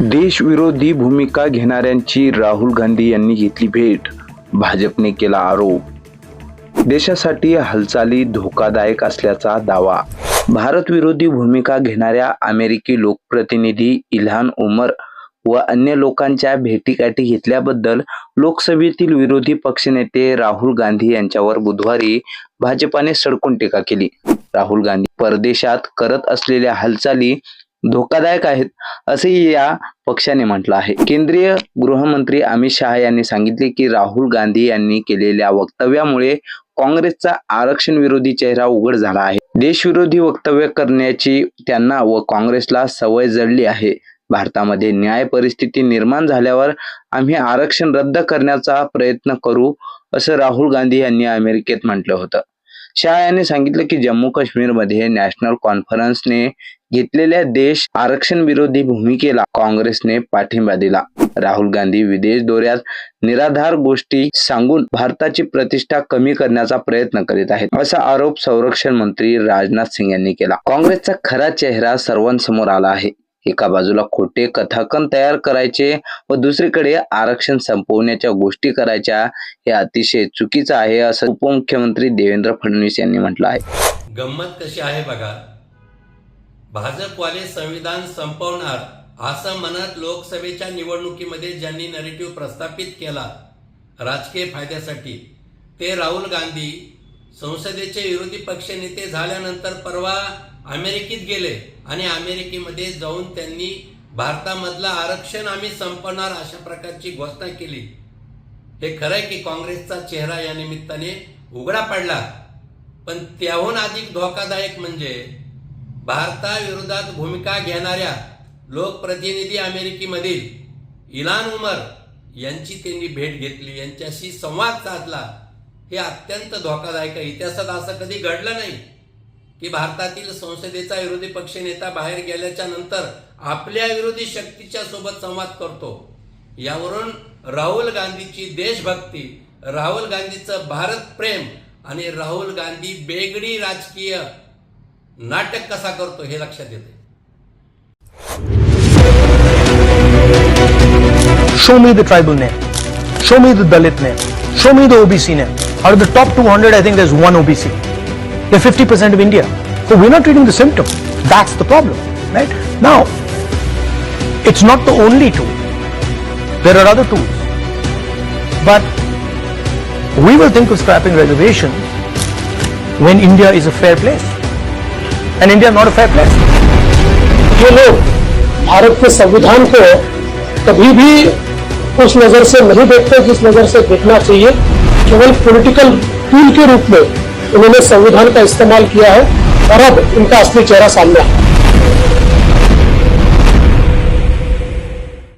देशविरोधी भूमिका घेणाऱ्यांची राहुल गांधी यांनी घेतली भेट. भाजपने केला आरोप. देशासाठी हालचाली धोकादायक असल्याचा दावा. भारतविरोधी भूमिका घेणाऱ्या अमेरिकी लोकप्रतिनिधी इल्हान उमर व अन्य लोकांच्या भेटीगाठी घेतल्याबद्दल लोकसभेतील विरोधी पक्षनेते राहुल गांधी यांच्यावर बुधवारी भाजपाने सडकून टीका केली. राहुल गांधी परदेशात करत असलेल्या हालचाली धोकादायक आहेत असेही या पक्षाने म्हटलं आहे. केंद्रीय गृहमंत्री अमित शहा यांनी सांगितले की राहुल गांधी यांनी केलेल्या वक्तव्यामुळे काँग्रेसचा आरक्षण विरोधी चेहरा उघड झाला आहे. देशविरोधी वक्तव्य करण्याची त्यांना व काँग्रेसला सवय जडली आहे. भारतामध्ये न्याय परिस्थिती निर्माण झाल्यावर आम्ही आरक्षण रद्द करण्याचा प्रयत्न करू असं राहुल गांधी यांनी अमेरिकेत म्हटलं होतं. शाह यांनी सांगितलं की जम्मू काश्मीरमध्ये नॅशनल कॉन्फरन्सने घेतलेल्या देश आरक्षण विरोधी भूमिकेला काँग्रेसने पाठिंबा दिला. राहुल गांधी विदेश दौऱ्यात निराधार गोष्टी सांगून भारताची प्रतिष्ठा कमी करण्याचा प्रयत्न करीत आहेत असा आरोप संरक्षण मंत्री राजनाथ सिंग यांनी केला. काँग्रेसचा खरा चेहरा सर्वांसमोर आला आहे. एका बाजूला खोटे कथाकन तयार करायचे व दुसरीकडे आरक्षण संपवण्याच्या गोष्टी करायच्या हे अतिशय चुकीचं आहे असं उपमुख्यमंत्री देवेंद्र फडणवीस यांनी म्हटलं आहे. गंमत कशी आहे बघा. भाजपवाले संविधान संपवणार असं म्हणत लोकसभेच्या निवडणुकीमध्ये ज्यांनी नरेटिव्ह प्रस्थापित केला राजकीय फायद्यासाठी ते राहुल गांधी संसदेचे विरोधी पक्षनेते झाल्यानंतर परवा अमेरिकेत गेले आणि अमेरिकेमध्ये जाऊन त्यांनी भारतामधलं आरक्षण आम्ही संपवणार अशा प्रकारची घोषणा केली. हे खरंय की काँग्रेसचा चेहरा या निमित्ताने उघडा पडला. पण त्याहून अधिक धोकादायक म्हणजे भारताविरोधात भूमिका घेणाऱ्या लोकप्रतिनिधी अमेरिकेमधील इलान उमर यांची त्यांनी भेट घेतली. यांच्याशी संवाद साधला. हे अत्यंत धोकादायक आहे. इतिहासात असं कधी घडलं नाही की भारतातील संसदेचा विरोधी पक्ष नेता बाहेर गेल्याच्यानंतर आपल्या विरोधी शक्तीच्या सोबत संवाद करतो. यावरून राहुल गांधीची देशभक्ती राहुल गांधीचं भारत प्रेम आणि राहुल गांधी बेगडी राजकीय नाटक कसा करतो हे लक्षात येते. शो मी द ट्रायबल ने शो मी द दलित ने शो मी द ओबीसी ने Out of the top 200, I think there's one OBC. They're 50% of India. So we're not treating the symptom. That's the problem, right? Now, it's not the only tool. There are other tools. But we will think of scrapping reservation when India is a fair place. And India is not a fair place. ये लोग भारत के संविधान को कभी भी उस नजर से नहीं देखते जिस नजर से देखना चाहिए केवल पॉलिटिकल टूल के रूप में उन्होंने संविधान का इस्तेमाल किया है और अब इनका असली चेहरा सामने है।